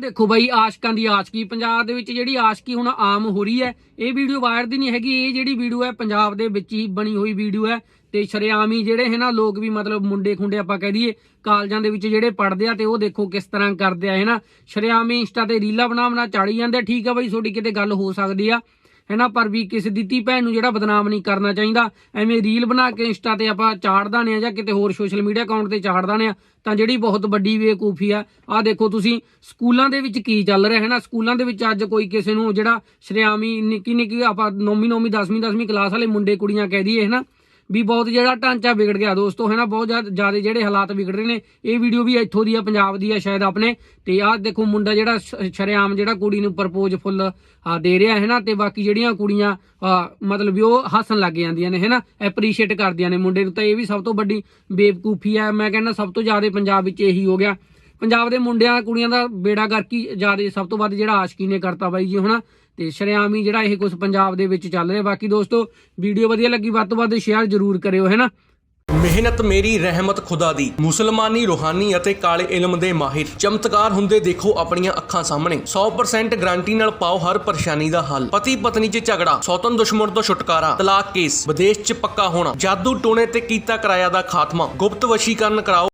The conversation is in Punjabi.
ਦੇਖੋ ਬਾਈ ਆਸ਼ਕਾਂ ਦੀ ਆਸ਼ਕੀ ਪੰਜਾਬ ਦੇ ਵਿੱਚ ਜਿਹੜੀ ਆਸ਼ਕੀ ਹੁਣ ਆਮ ਹੋ ਰਹੀ ਹੈ, ਇਹ ਵੀਡੀਓ ਵਾਇਰ ਦੀ ਨਹੀਂ ਹੈਗੀ, ਇਹ ਜਿਹੜੀ ਵੀਡੀਓ ਹੈ ਪੰਜਾਬ ਦੇ ਵਿੱਚ ਹੀ ਬਣੀ ਹੋਈ ਵੀਡੀਓ ਹੈ ਤੇ ਸ਼ਰੇਆਮ ਜਿਹੜੇ ਹੈ ਨਾ ਲੋਕ ਵੀ ਮਤਲਬ ਮੁੰਡੇ ਖੁੰਡੇ ਆਪਾਂ ਕਹਿ ਦਈਏ, ਕਾਲਜਾਂ ਦੇ ਵਿੱਚ ਜਿਹੜੇ ਪੜਦੇ ਆ ਤੇ ਉਹ ਦੇਖੋ ਕਿਸ ਤਰ੍ਹਾਂ ਕਰਦੇ ਆ, ਹੈ ਨਾ ਸ਼ਰੇਆਮ ਇੰਸਟਾ ਤੇ ਰੀਲਾਂ ਬਣਾ ਬਣਾ ਚਾੜੀ ਜਾਂਦੇ ਆ। ਠੀਕ ਆ ਬਾਈ, ਤੁਹਾਡੀ ਕਿਤੇ ਗੱਲ ਹੋ ਸਕਦੀ ਆ ਹੈਨਾ, ਪਰ ਵੀ ਕਿਸੇ ਦੀ ਧੀ ਭੈਣ ਨੂੰ ਜਿਹੜਾ ਬਦਨਾਮ ਨਹੀਂ ਕਰਨਾ ਚਾਹੀਦਾ, ਐਵੇਂ ਰੀਲ ਬਣਾ ਕੇ ਇੰਸਟਾ ਤੇ ਆਪਾਂ ਚਾੜਦਾ ਨੇ ਜਾਂ ਕਿਤੇ ਹੋਰ ਸੋਸ਼ਲ ਮੀਡੀਆ ਅਕਾਊਂਟ ਤੇ ਚਾੜਦਾ ਨੇ ਆ, ਤਾਂ ਜਿਹੜੀ ਬਹੁਤ ਵੱਡੀ ਬੇਵਕੂਫੀ ਆ। ਆ ਦੇਖੋ ਤੁਸੀਂ, ਸਕੂਲਾਂ ਦੇ ਵਿੱਚ ਕੀ ਚੱਲ ਰਿਹਾ ਹੈ ਨਾ ਸਕੂਲਾਂ ਦੇ ਵਿੱਚ ਅੱਜ ਕੋਈ ਕਿਸੇ ਨੂੰ ਜਿਹੜਾ ਸ਼ਰਿਆਮੀ ਨਿੱਕੀ ਨਿੱਕੀ ਆਪਾਂ ਨੌਵੀਂ ਨੌਵੀਂ 10ਵੀਂ 10ਵੀਂ ਕਲਾਸ ਵਾਲੇ ਮੁੰਡੇ ਕੁੜੀਆਂ ਕਹਿ ਦਈਏ ਹੈ ਨਾ ਵੀ ਬਹੁਤ ਜਿਹੜਾ ਢਾਂਚਾ ਵਿਗੜ ਗਿਆ ਦੋਸਤੋ, ਹੈ ਨਾ? ਬਹੁਤ ਜ਼ਿਆਦਾ ਜਿਹੜੇ ਹਾਲਾਤ ਵਿਗੜ ਰਹੇ ਨੇ, ਇਹ ਵੀਡੀਓ ਵੀ ਇੱਥੋਂ ਦੀ ਆ, ਪੰਜਾਬ ਦੀ ਆ ਸ਼ਾਇਦ ਆਪਣੇ। ਤੇ ਆਹ ਦੇਖੋ ਮੁੰਡਾ ਜਿਹੜਾ ਸ਼- ਸ਼ਰੇਆਮ ਜਿਹੜਾ ਕੁੜੀ ਨੂੰ ਪ੍ਰਪੋਜ਼ ਫੁੱਲ ਦੇ ਰਿਹਾ, ਹੈ ਨਾ? ਤੇ ਬਾਕੀ ਜਿਹੜੀਆਂ ਕੁੜੀਆਂ ਮਤਲਬ ਵੀ ਉਹ ਹੱਸਣ ਲੱਗ ਜਾਂਦੀਆਂ ਨੇ, ਹੈ ਨਾ? ਐਪਰੀਸ਼ੀਏਟ ਕਰਦੀਆਂ ਨੇ ਮੁੰਡੇ ਨੂੰ। ਤਾਂ ਇਹ ਵੀ ਸਭ ਤੋਂ ਵੱਡੀ ਬੇਵਕੂਫੀ ਆ। ਮੈਂ ਕਹਿੰਦਾ ਸਭ ਤੋਂ ਜ਼ਿਆਦਾ ਪੰਜਾਬ ਵਿੱਚ ਇਹੀ ਹੋ ਗਿਆ। ਪੰਜਾਬ ਦੇ ਮੁੰਡਿਆਂ ਕੁੜੀਆਂ ਦਾ ਬੇੜਾ ਗਰਕੀ ਜ਼ਿਆਦਾ ਸਭ ਤੋਂ ਵੱਧ ਜਿਹੜਾ ਆਸ਼ਕੀ ਨੇ ਕਰਤਾ ਬਾਈ ਜੀ ਹੁਣ ਤੇ ਸ਼ਰੇਆਮ ਜਿਹੜਾ ਇਹ ਕੁਝ ਪੰਜਾਬ ਦੇ ਵਿੱਚ ਚੱਲ ਰਿਹਾ। ਬਾਕੀ ਦੋਸਤੋ, ਵੀਡੀਓ ਵਧੀਆ ਲੱਗੀ, ਵੱਧ ਤੋਂ ਵੱਧ ਸ਼ੇਅਰ ਜ਼ਰੂਰ ਕਰਿਓ ਹੈ ਮਿਹਨਤ ਮੇਰੀ, ਰਹਿਮਤ ਖੁਦਾ ਦੀ। ਮੁਸਲਮਾਨੀ ਰੂਹਾਨੀ ਅਤੇ ਕਾਲੇ ਇਲਮ ਦੇ ਮਾਹਿਰ ਚਮਤਕਾਰ ਹੁੰਦੇ ਦੇਖੋ ਆਪਣੀਆਂ ਅੱਖਾਂ ਸਾਹਮਣੇ। 100% ਗਾਰੰਟੀ ਨਾਲ ਪਾਓ ਹਰ ਪਰੇਸ਼ਾਨੀ ਦਾ ਹੱਲ। ਪਤੀ ਪਤਨੀ 'ਚ ਝਗੜਾ ਸੌਤਨ ਦੁਸ਼ਮਣ ਤੋਂ ਛੁਟਕਾਰਾ, ਤਲਾਕ ਕੇਸ, ਵਿਦੇਸ਼ 'ਚ ਪੱਕਾ ਹੋਣਾ, ਜਾਦੂ ਟੋਣੇ ਤੇ ਕੀਤਾ ਕਿਰਾਇਆ ਦਾ ਖਾਤਮਾ। ਗੁਪਤ ਵਸ਼ੀਕਰਨ ਕਰਾਓ।